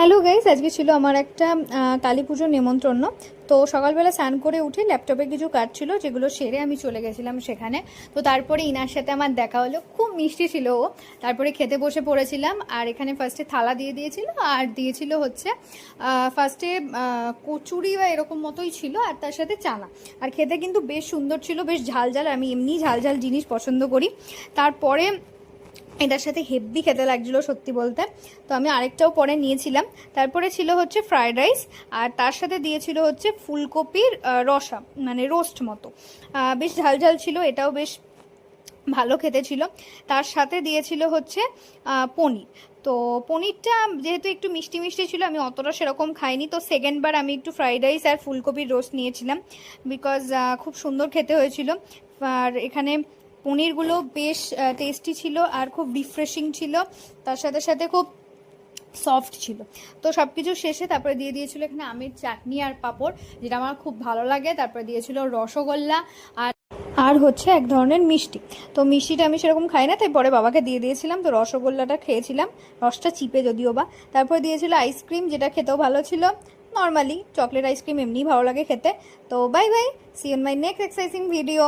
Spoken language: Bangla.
হ্যালো গাইস আজকে ছিল আমার একটা কালী পুজোর নেমন্ত্রণ। তো সকালবেলা স্নান করে উঠে ল্যাপটপে কিছু কাজ ছিল, যেগুলো সেরে আমি চলে গেছিলাম সেখানে। তো তারপরে ইনার সাথে আমার দেখা হলো। খুব মিষ্টি ছিল ও। তারপরে খেতে বসে পড়েছিলাম। আর এখানে ফার্স্টে থালা দিয়ে দিয়েছিল। আর দিয়েছিল হচ্ছে ফার্স্টে কচুরি বা এরকম মতোই ছিল, আর তার সাথে চানা। আর খেতে কিন্তু বেশ সুন্দর ছিল, বেশ ঝাল ঝাল আমি এমনি ঝাল ঝাল জিনিস পছন্দ করি। তারপরে এটার সাথে হেভি খেতে লাগছিল সত্যি বলতে। তো আমি আরেকটাও পরে নিয়েছিলাম। তারপরে ছিল হচ্ছে ফ্রায়েড রাইস আর তার সাথে দিয়েছিল হচ্ছে ফুলকপির রসা মানে রোস্ট মতো। বেশ ঝাল ঝাল ছিল, এটাও বেশ ভালো খেতে ছিল। তার সাথে দিয়েছিল হচ্ছে পনির। তো পনিরটা যেহেতু একটু মিষ্টি মিষ্টি ছিল, আমি অতটা সেরকম খাইনি। তো সেকেন্ডবার আমি একটু ফ্রাইড রাইস আর ফুলকপির রোস্ট নিয়েছিলাম। বিকজ খুব সুন্দর খেতে হয়েছিল। আর এখানে পনিরগুলো বেশ টেস্টি ছিল আর খুব রিফ্রেশিং ছিল। তার সাথে সাথে খুব সফট ছিল। তো সব কিছু শেষে তারপরে দিয়ে দিয়েছিল এখানে আমের চাটনি আর পাঁপড়, যেটা আমার খুব ভালো লাগে। তারপরে দিয়েছিল রসগোল্লা আর আর হচ্ছে এক ধরনের মিষ্টি। তো মিষ্টিটা আমি সেরকম খাই না, তাই পরে বাবাকে দিয়ে দিয়েছিলাম। তো রসগোল্লাটা খেয়েছিলাম। রসটা চিপে যদিও বা। তারপরে দিয়েছিল আইসক্রিম যেটা খেতেও ভালো ছিল। নর্মালি চকলেট আইসক্রিম এমনিই ভালো লাগে খেতে। তো bye bye see on my next exciting video